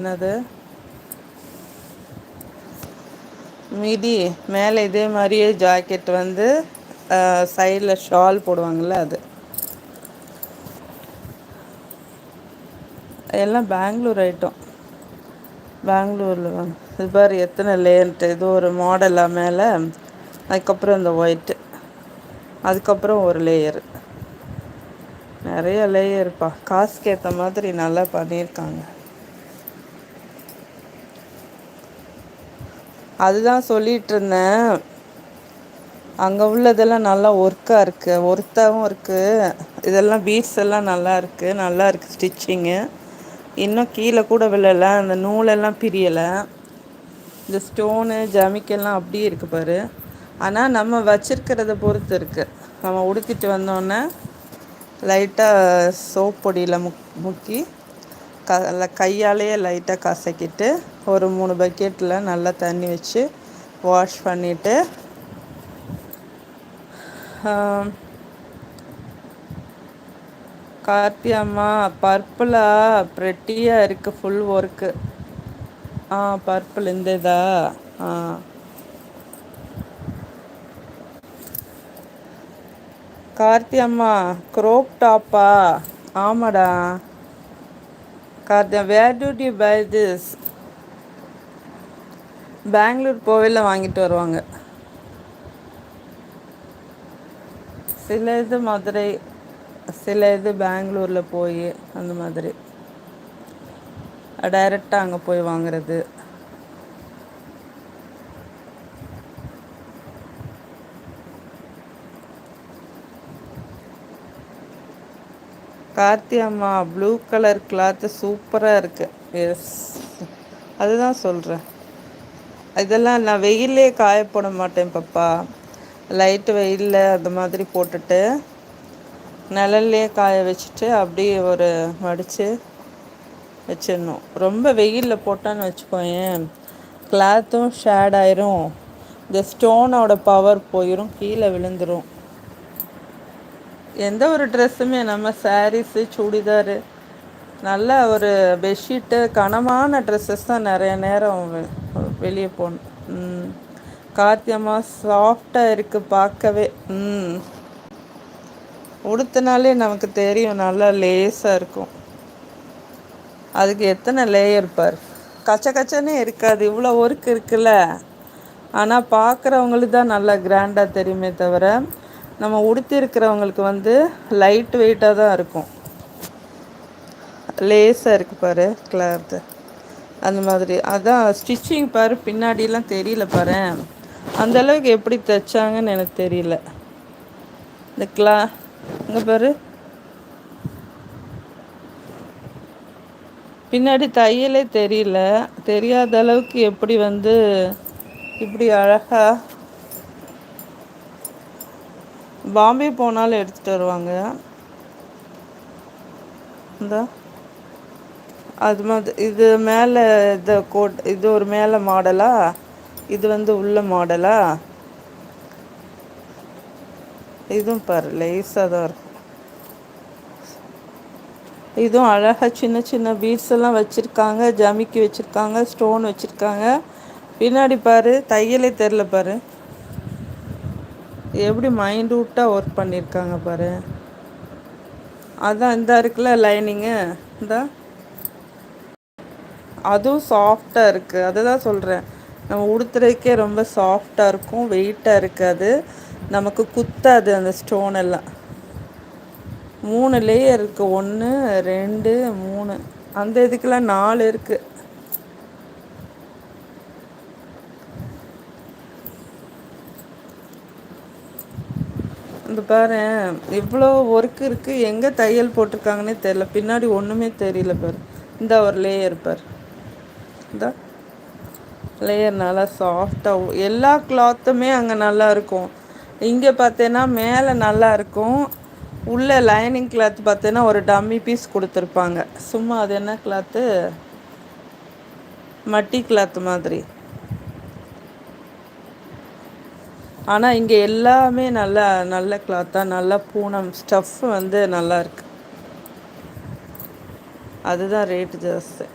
என்னது? மிடி மேலே இதே மாதிரியே ஜாக்கெட் வந்து சைடில் ஷால் போடுவாங்கள்ல அது. எல்லாம் பெங்களூர் ஐட்டம் பெங்களூரில் இது பாரு எத்தனை லேன்ட்டு இது ஒரு மாடலாக மேலே அதுக்கப்புறம் இந்த ஒயிட்டு அதுக்கப்புறம் ஒரு லேயர் நிறைய லேயர்ப்பா காசுக்கு ஏற்ற மாதிரி நல்லா பண்ணியிருக்காங்க. அதுதா இருந்தேன் அங்கே உள்ளதெல்லாம் நல்லா ஒர்க்காக இருக்குது ஒர்த்தாகவும் இருக்குது இதெல்லாம் பீட்ஸ் எல்லாம் நல்லா இருக்குது நல்லா இருக்குது ஸ்டிச்சிங்கு இன்னும் கீழே கூட விழலை. அந்த நூலெல்லாம் பிரியலை. இந்த ஸ்டோனு ஜமிக்கெல்லாம் அப்படியே இருக்கு பாரு. ஆனால் நம்ம வச்சுருக்கிறத பொறுத்து இருக்குது நம்ம உடுத்திட்டு வந்தோன்னே லைட்டாக சோப் பொடியில் முக் முக்கி க கையாலேயே லைட்டாக கசக்கிட்டு ஒரு மூணு பக்கெட்டில் நல்லா தண்ணி வச்சு வாஷ் பண்ணிவிட்டு கார்த்தி அம்மா பர்பிளா ப்ரெட்டியா இருக்குது ஃபுல் ஒர்க்கு ஆ பர்பிள் இந்த இதா ஆ. கார்த்தி அம்மா க்ரோப் டாப்பா ஆமாடா. Karthi where did buy this Bangalore கோவிலில் வாங்கிட்டு வருவாங்க. சில இது மதுரை சில இது பெங்களூரில் போய் அந்த மாதிரி. டைரெக்டாக அங்கே போய் வாங்குறது. கார்த்தி அம்மா ப்ளூ கலர் கிளாத்து சூப்பராக இருக்குது எஸ் அதுதான் சொல்கிறேன் இதெல்லாம் நான் வெயிலே காய போட மாட்டே பாப்பா. லைட்டு வெயில்ல அந்த மாதிரி போட்டுட்டு நிழல்லையே காய வச்சுட்டு அப்படியே ஒரு மடித்து வச்சிடணும். ரொம்ப வெயிலில் போட்டோன்னு வச்சுக்கோயேன் கிளாத்தும் ஷேட் ஆயிரும். இந்த ஸ்டோனோட பவர் போயிடும் கீழே விழுந்துடும் எந்த ஒரு ட்ரெஸ்ஸுமே நம்ம சாரீஸு சுடிதாரு நல்ல ஒரு பெட்ஷீட்டு கனமான ட்ரெஸ்ஸஸ் தான் நிறைய நேரம் வெளிய போகணும் ம். சாஃப்டாக இருக்குது பார்க்கவே இருக்கு பாக்கவே ம். உடுத்தினாலே நமக்கு தெரியும் நல்லா லேசா இருக்கும். அதுக்கு எத்தனை லேயர் பார்? கச்ச கச்சனே இருக்காது இவ்ளோ ஒர்க் இருக்குல்ல. ஆனா பார்க்குறவங்களுக்கு தான் நல்லா கிராண்டா தெரியுமே தவிர நம்ம உடுத்தி இருக்கிறவங்களுக்கு வந்து லைட் வெயிட்டாக தான் இருக்கும். லேஸாக இருக்கு பாரு கிளாத்து அந்த மாதிரி. அதான் ஸ்டிச்சிங் பாரு பின்னாடிலாம் தெரியல பாரு. அந்த அளவுக்கு எப்படி தைச்சாங்கன்னு எனக்கு தெரியல. இந்த கிளா இங்கே பாரு. பின்னாடி தையலே தெரியல. தெரியாத அளவுக்கு எப்படி வந்து இப்படி அழகாக பாம்பே போனாலும் எடுத்துட்டு வருவாங்க. இந்த. அது மாதிரி இது மேல இத கோட் இது ஒரு மேல மாடலா? இது வந்து உள்ள மாடலா? இதுவும் பாரு லேசா தான் இருக்கும். இதுவும் அழகா சின்ன சின்ன பீட்ஸ் எல்லாம் வச்சிருக்காங்க. ஜமிக்கி வச்சிருக்காங்க ஸ்டோன் வச்சிருக்காங்க. பின்னாடி பாரு தையலே தெரில பாரு. எப்டி மைண்டூட்டா ஒர்க் பண்ணியிருக்காங்க பாரு. அதான் இந்த இருக்குல்ல லைனிங்கு இந்தா. அதுவு இருக்குது அதை தான் சொல்கிறேன் நம்ம உடுத்துறதுக்கே ரொம்ப சாஃப்டாக இருக்கும். வெயிட்டாக இருக்காது. நமக்கு குத்தாது அந்த ஸ்டோன் எல்லாம். மூணு லேயர் இருக்குது ஒன்று ரெண்டு மூணு. அந்த இதுக்கெல்லாம் நாலு இருக்குது இந்த பாரு இவ்வளோ ஒர்க் இருக்குது எங்கே தையல் போட்டிருக்காங்கன்னே தெரில பின்னாடி ஒன்றுமே தெரியல பாரு. இந்த ஒரு லேயர் பார். இந்த. லேயர் நல்லா சாஃப்டாக எல்லா கிளாத்துமே அங்கே நல்லா இருக்கும். இங்கே பார்த்தேன்னா மேலே நல்லா இருக்கும். உள்ள லைனிங் கிளாத் பார்த்தேன்னா ஒரு டம்மி பீஸ் கொடுத்துருப்பாங்க. சும்மா அது என்ன கிளாத்து மட்டி கிளாத் மாதிரி. ஆனால் இங்கே எல்லாமே நல்லா நல்ல கிளாத்தாக நல்லா பூனம் ஸ்டஃப் வந்து நல்லா இருக்கு. அதுதான் ரேட்டு ஜாஸ்தி.